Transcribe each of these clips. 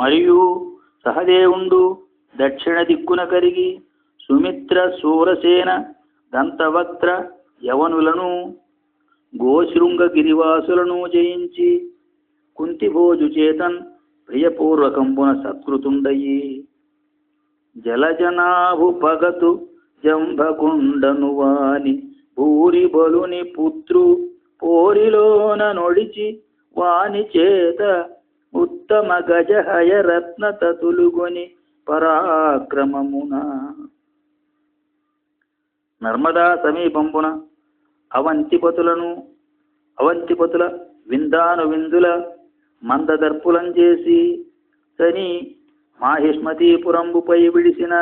మరియు సహదేవుండు దక్షిణ దిక్కున కరిగి సుమిత్ర సూరసేన దంతవక్త్ర యవనులను గోశృంగ గిరివాసులను జయించి కుంతిభోజు చేతన్ ప్రియపూర్వకంబున సత్కృతుండయి. జలజనాభుపగతు జంభకుండను వాని భూరి బలుని పుత్రు పోరిలోన నొడిచి వాని చేత ఉత్తమ గజహయ రత్న తతులుగొని పరాక్రమమున. నర్మదా సమీపంపున అవంతిపతులను అవంతిపతుల విందాను విందుల మందదర్పులం చేసి తని మాహిష్మతీపురంబుపై విడిసిన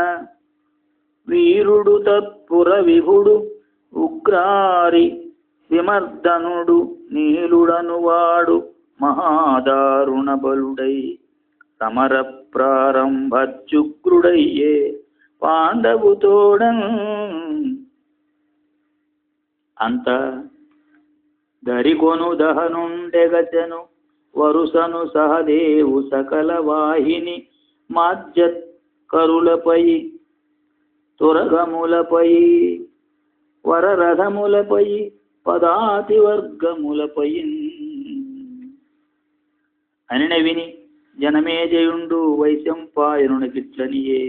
వీరుడు తత్పుర విభుడు ఉగ్రారి విమర్దనుడు వాడు మహాదారుణ బలుడై సమర ప్రారంభుగ్రుడయ్యే పాండవుతోడన్ అంత దరికొను దహనుండెగచెను వరుసను సహదేవు సకల వాహిని మాజ్యత్ కరులపై తురగములపై వరరథములపై పదాతివర్గములపై అనిన విని జనమేజయుండు వైశంపాయనునికిట్లనియే.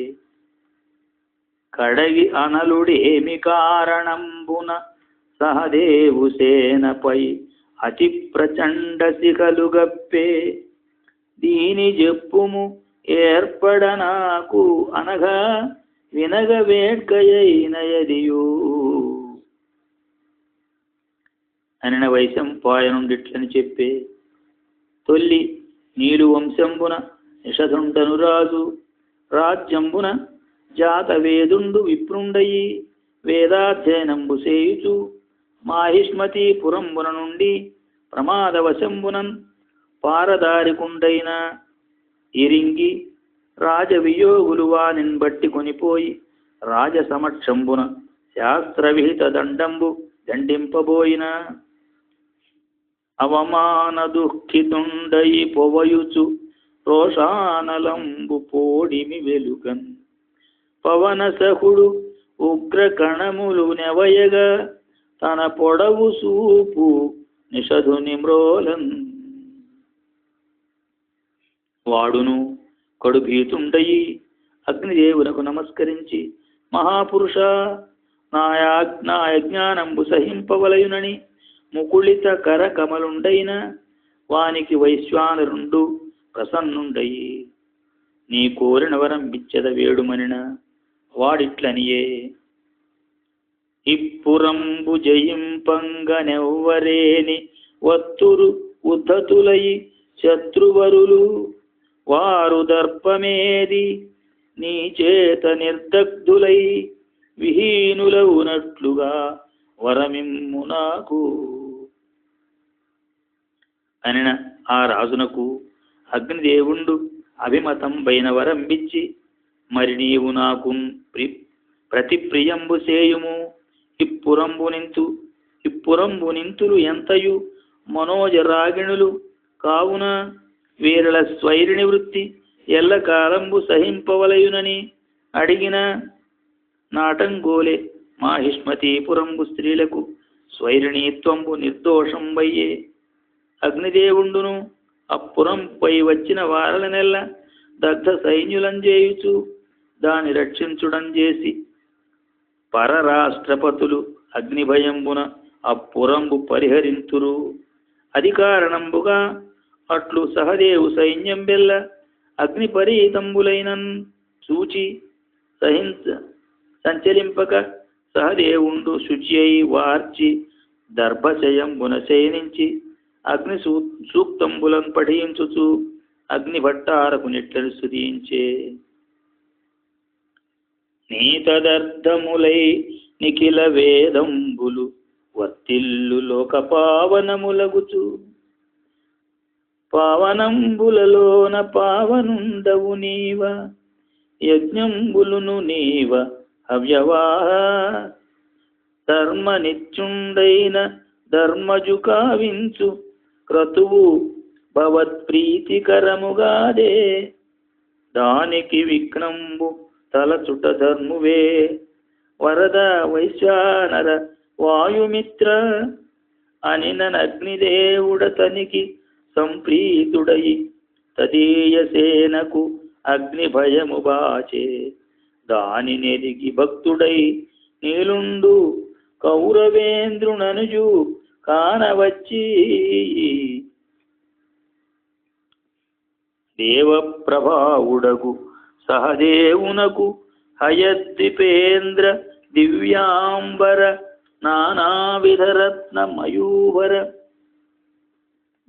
కడగి అనలుడేమి కారణంబున సహదేవు సేనపై అతి ప్రచండ శిఖలుగప్పే దీని చెప్పుము ఏర్పడ నాకు అనగా వినగ వేడ్కయైనయదియు అనిన వైశంపాయనుండిట్లని చెప్పే. తొల్లి నీలు వంశంబున నిషధుండను రాజు రాజ్యంబున జాతవేదుండు విప్రుండయి వేదాధ్యయనంబు సేయుచు మాహిష్మతి పురంబున నుండి ప్రమాదవశంబునన్ పారదారికుండైన ఇరింగి రాజవియోగులు వానిన్ బట్టి కొనిపోయి రాజసమక్షంబున శాస్త్రవిహిత దండంబు దండింపబోయిన. అవమాన దుఃఖితుండయి పొవయుచు రోషానలంబు పోడిమి వెలుగన్. పవన సహుడు ఉగ్ర కణములు నెవయగా తన పొడవు సూపు నిషధుని మ్రోలన్ వాడును కడుభీతుండయి అగ్నిదేవులకు నమస్కరించి మహాపురుష నాయాజ్ఞా యజ్ఞానంబు సహింపవలయునని ముకుళిత కర కమలుండైన వానికి వైశ్వానరుండు ప్రసన్నుండయి. నీ కోరిన వరం బిచ్చద వేడుమనిన వాడిట్లనియే. ఇప్పురంబు జయింపంగనెవ్వరేని వత్తురు ఉద్ధతులయి శత్రువరులు వారు దర్పమేది నీ చేత నిర్దగ్ధులై విహీనులవునట్లుగా వరమిమ్ము నాకు. అనిన ఆ రాజునకు అగ్నిదేవుండు అభిమతం బైన వరంబిచ్చి మరి నీవు నాకు ప్రతి ప్రియంబు సేయుము. ఇప్పురంబు నింతు ఇప్పురంబు నింతులు ఎంతయు? మనోజరాగిణులు కావున వీరల స్వైరిణి వృత్తి ఎల్లకాలంబు సహింపవలయునని అడిగిన నాటంగోలే మాహిష్మతీపురంబు స్త్రీలకు స్వైరిణీత్వంబు నిర్దోషంబయ్యే. అగ్నిదేవుండును. అప్పురంపై వచ్చిన వారలనెల్ల దగ్ధ సైన్యులం చేయుచు దాని రక్షించుడం చేసి పరరాష్ట్రపతులు అగ్నిభయంబున అప్పురంబు పరిహరింతురు. అధికారణంబుగా అట్లు సహదేవు సైన్యం బెల్ల అగ్ని పరీతంబులైనన్ చూచి సహించ సంచలింపక సహదేవుండు శుచి అయి వార్చి దర్భశయం శయనించి అగ్ని సూ సూక్తంబులను పఠించుచు అగ్ని భట్టారకు నిట్లను సుధించే నీతదర్థములై నిఖిల వేదంబులు వర్తిల్లు లోక పావనములగుచు పావనంబులలోన పావనుండవు నీవ యజ్ఞంబులును నీవ హవ్యవాహ ధర్మ నిత్యుండైన ధర్మజు కావించు క్రతువు భవత్ప్రీతికరముగాదే దానికి విఘ్నంబు తలచుట ధర్మువే. వరద వైశ్వానర వాయుమిత్ర అనినగ్నిదేవుడ తనికి సంప్రీతుడై తదీయ సేనకు అగ్ని భయము బాచే. దాని నెరిగి భక్తుడై నీలుండు కౌరవేంద్రుననుజు కానవచ్చి దేవప్రభావుడగు సహదేవునకు హయద్విపేంద్ర దివ్యాంబర నానావిధరత్న నానావిధరత్నమయాభరణావళి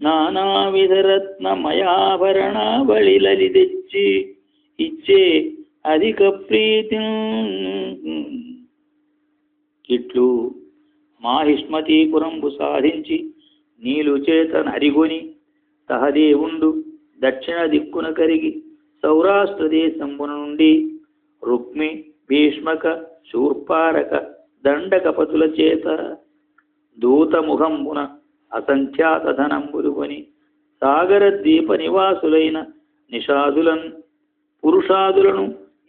నానావిధరత్న మయాభరణావళి లలి తెచ్చి ఇచ్చే అధిక ప్రీతి. ఇట్లు మాహిష్మతీపురంబు సాధించి నీలు చేత నరిగొని సహదేవుండు దక్షిణ దిక్కున కరిగి సౌరాష్ట్ర దేశంబున నుండి రుక్మి భీష్మక శూర్పారక దండకపతుల చేత దూతముఖంబున అసంఖ్యాత ధనంబులుకొని సాగర ద్వీప నివాసులైన నిషాదులన్ పురుషాదులను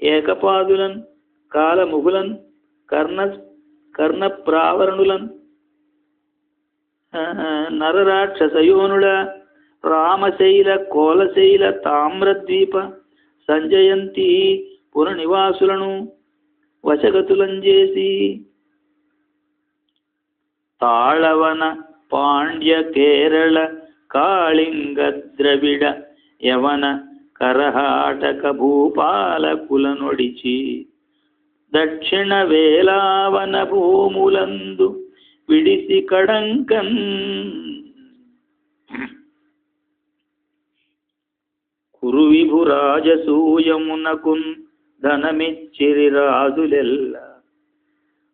ఏకపాదులన్ కాలముగులన్ కర్ణ కర్ణప్రావరణులన్. నరరాక్షసయోనుల రామశైల కోలశైల తామ్రద్వీప సంజయంతి పురనివాసులను వశగతులంజేసి తాళవన పాండ్య కేరళ కాళింగ ద్రవిడ యవన కరహాటక భూపాలకుల నొడిచి దక్షిణ వేలావన భూములందు విడిసి కడంకన్. కురు విభురాజసూయమునకున్ ధనమిచ్చిరి రాజులెల్ల.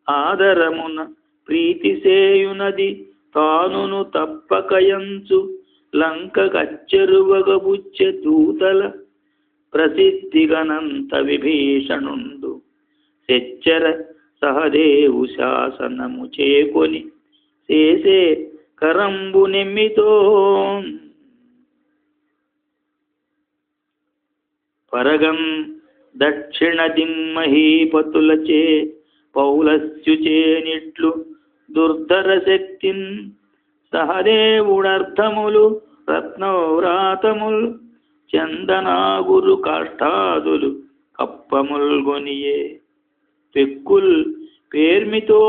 ఆదరమున ప్రీతి సేయునది తానును తప్పకయంచు లంకగచ్చెరువగబుచ్చే దూతల ప్రసిద్ధిగనంత విభీషణుండు సెచ్చర సహదేవు శాసనము చేకొని చేసే కరంబు నెమ్మితో. పరగం దక్షిణ దిమ్మహీపతులచే పౌలస్యుచేనిట్లు దుర్ధర శక్తిన్ సహదేవుడర్థములు రత్నవ్రాతముల్ చందనాగురు కాష్టాదులు కప్పముల్గొనియే. పెక్కుల్ పేర్మితో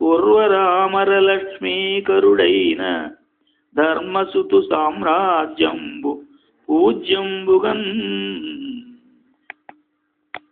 ఉర్వరామరలక్ష్మీకరుడైన ధర్మసుతు సామ్రాజ్యంబు పూజ్యంబుగన్